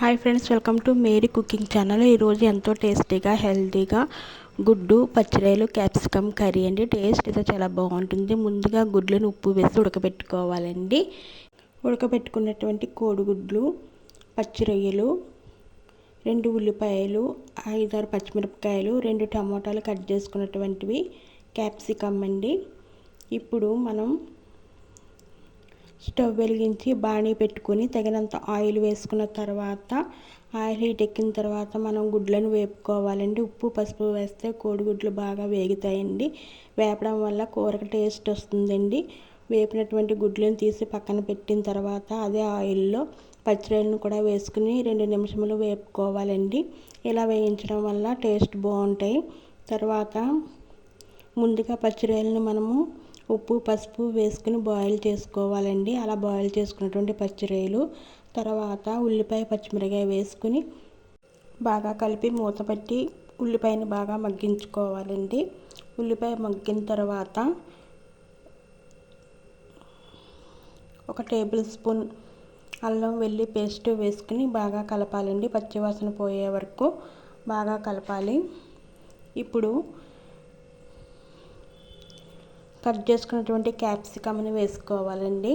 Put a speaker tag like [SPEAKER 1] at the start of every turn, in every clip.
[SPEAKER 1] Hi friends welcome to Mary cooking channel ఈరోజు ఎంతో టేస్టీగా హెల్తీగా గుడ్డు పచ్చిరాయలు క్యాప్సికమ్ కర్రీ అండి. టేస్ట్ అయితే చాలా బాగుంటుంది. ముందుగా గుడ్లను ఉప్పు వేసి ఉడకబెట్టుకోవాలండి. ఉడకబెట్టుకున్నటువంటి కోడిగుడ్లు పచ్చి రొయ్యలు రెండు ఉల్లిపాయలు ఐదారు పచ్చిమిరపకాయలు రెండు టమోటాలు కట్ చేసుకున్నటువంటివి క్యాప్సికమ్ అండి. ఇప్పుడు మనం స్టవ్ వెలిగించి బాణీ పెట్టుకొని తగినంత ఆయిల్ వేసుకున్న తర్వాత ఆయిల్ హీట్ ఎక్కిన తర్వాత మనం గుడ్లను వేపుకోవాలండి. ఉప్పు పసుపు వేస్తే కోడిగుడ్లు బాగా వేగుతాయండి. వేపడం వల్ల కూరకు టేస్ట్ వస్తుందండి. వేపినటువంటి గుడ్లను తీసి పక్కన పెట్టిన తర్వాత అదే ఆయిల్లో పచ్చిరొయ్యలను కూడా వేసుకుని రెండు నిమిషములు వేపుకోవాలండి. ఇలా వేయించడం వల్ల టేస్ట్ బాగుంటాయి. తర్వాత ముందుగా పచ్చిరొయ్యలను మనము ఉప్పు పసుపు వేసుకుని బాయిల్ చేసుకోవాలండి. అలా బాయిల్ చేసుకున్నటువంటి పచ్చిరొయ్యలు తర్వాత ఉల్లిపాయ పచ్చిమిరకాయ వేసుకుని బాగా కలిపి మూత పెట్టి ఉల్లిపాయని బాగా మగ్గించుకోవాలండి. ఉల్లిపాయ మగ్గిన తర్వాత ఒక టేబుల్ స్పూన్ అల్లం వెల్లి పేస్ట్ వేసుకుని బాగా కలపాలండి. పచ్చివాసన పోయే వరకు బాగా కలపాలి. ఇప్పుడు కట్ చేసుకున్నటువంటి క్యాప్సికమ్ని వేసుకోవాలండి.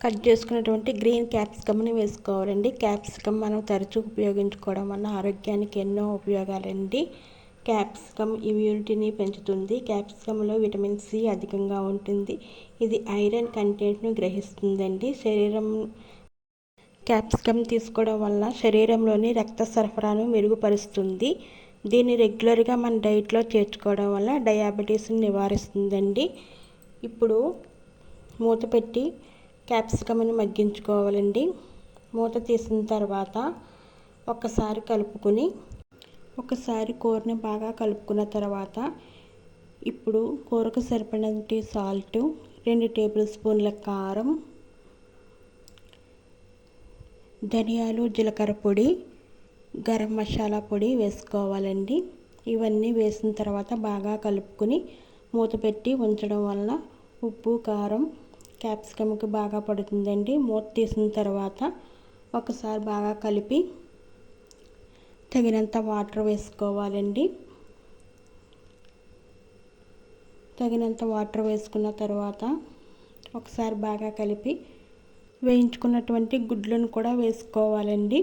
[SPEAKER 1] కట్ చేసుకున్నటువంటి గ్రీన్ క్యాప్సికమ్ని వేసుకోవాలండి. క్యాప్సికమ్ మనం తరచూ ఉపయోగించుకోవడం వల్ల ఆరోగ్యానికి ఎన్నో ఉపయోగాలండి. క్యాప్సికమ్ ఇమ్యూనిటీని పెంచుతుంది. క్యాప్సికంలో విటమిన్ సి అధికంగా ఉంటుంది. ఇది ఐరన్ కంటెంట్ను గ్రహిస్తుందండి. శరీరం క్యాప్సికమ్ తీసుకోవడం వల్ల శరీరంలోని రక్త సరఫరాను మెరుగుపరుస్తుంది. దీన్ని రెగ్యులర్గా మన డైట్లో చేర్చుకోవడం వల్ల డయాబెటీస్ని నివారిస్తుందండి. ఇప్పుడు మూత పెట్టి క్యాప్సికమ్ని మగ్గించుకోవాలండి. మూత తీసిన తర్వాత ఒకసారి కలుపుకొని ఒకసారి కూరని బాగా కలుపుకున్న తర్వాత ఇప్పుడు కూరకు సరిపడినటువంటి సాల్ట్ రెండు టేబుల్ స్పూన్ల కారం ధనియాలు జీలకర్ర పొడి గరం మసాలా పొడి వేసుకోవాలండి. ఇవన్నీ వేసిన తర్వాత బాగా కలుపుకొని మూత పెట్టి ఉంచడం వల్ల ఉప్పు కారం క్యాప్సికమ్కి బాగా పడుతుందండి. మూత తీసిన తర్వాత ఒకసారి బాగా కలిపి తగినంత వాటర్ వేసుకోవాలండి. తగినంత వాటర్ వేసుకున్న తర్వాత ఒకసారి బాగా కలిపి వేయించుకున్నటువంటి గుడ్లను కూడా వేసుకోవాలండి.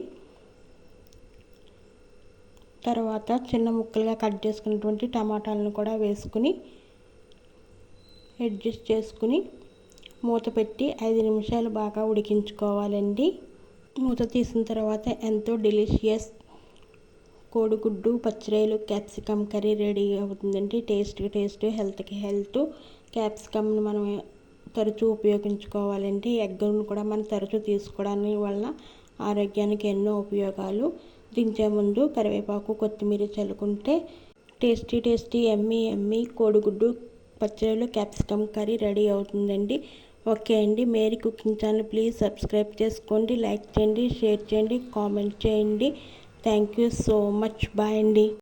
[SPEAKER 1] తర్వాత చిన్న ముక్కలుగా కట్ చేసుకున్నటువంటి టమాటాలను కూడా వేసుకుని అడ్జస్ట్ చేసుకుని మూత పెట్టి ఐదు నిమిషాలు బాగా ఉడికించుకోవాలండి. మూత తీసిన తర్వాత ఎంతో డెలిషియస్ కోడిగుడ్డు పచ్చిరాయలు క్యాప్సికమ్ కర్రీ రెడీ అవుతుందండి. టేస్ట్కి టేస్ట్ హెల్త్కి హెల్త్. క్యాప్సికమ్ని మనం తరచూ ఉపయోగించుకోవాలండి. ఎగ్గును కూడా మనం తరచూ తీసుకోవడానికి వల్ల ఆరోగ్యానికి ఎన్నో ఉపయోగాలు. దించే ముందు కరివేపాకు కొత్తిమీర చల్లుకుంటే టేస్టీ టేస్టీ ఎమ్మీ ఎమ్మీ కోడిగుడ్డు పచ్చడిలో క్యాప్సికమ్ కర్రీ రెడీ అవుతుందండి. ఓకే అండి Mary cooking channel please subscribe చేసుకోండి లైక్ చేయండి షేర్ చేయండి కామెంట్ చేయండి. Thank you so much. Bye అండి.